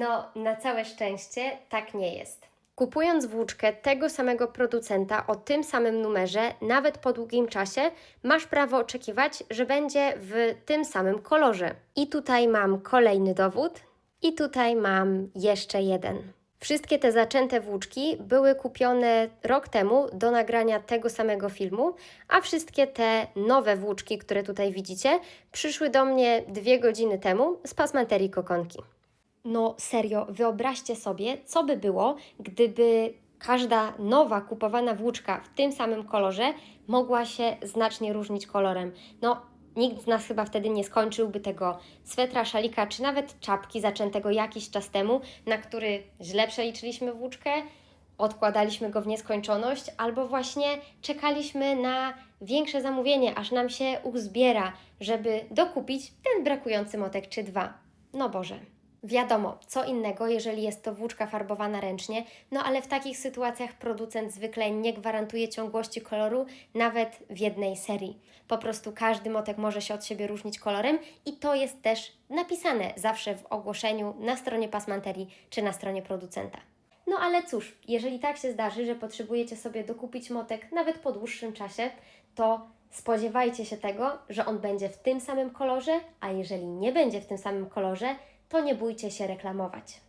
No, na całe szczęście tak nie jest. Kupując włóczkę tego samego producenta o tym samym numerze, nawet po długim czasie, masz prawo oczekiwać, że będzie w tym samym kolorze. I tutaj mam kolejny dowód, i tutaj mam jeszcze jeden. Wszystkie te zaczęte włóczki były kupione rok temu do nagrania tego samego filmu, a wszystkie te nowe włóczki, które tutaj widzicie, przyszły do mnie dwie godziny temu z pasmanterii kokonki. No serio, wyobraźcie sobie, co by było, gdyby każda nowa kupowana włóczka w tym samym kolorze mogła się znacznie różnić kolorem. No, nikt z nas chyba wtedy nie skończyłby tego swetra, szalika, czy nawet czapki zaczętego jakiś czas temu, na który źle przeliczyliśmy włóczkę, odkładaliśmy go w nieskończoność, albo właśnie czekaliśmy na większe zamówienie, aż nam się uzbiera, żeby dokupić ten brakujący motek czy dwa. No Boże. Wiadomo, co innego, jeżeli jest to włóczka farbowana ręcznie, no ale w takich sytuacjach producent zwykle nie gwarantuje ciągłości koloru nawet w jednej serii. Po prostu każdy motek może się od siebie różnić kolorem i to jest też napisane zawsze w ogłoszeniu na stronie pasmanterii czy na stronie producenta. No ale cóż, jeżeli tak się zdarzy, że potrzebujecie sobie dokupić motek nawet po dłuższym czasie, to spodziewajcie się tego, że on będzie w tym samym kolorze, a jeżeli nie będzie w tym samym kolorze, to nie bójcie się reklamować.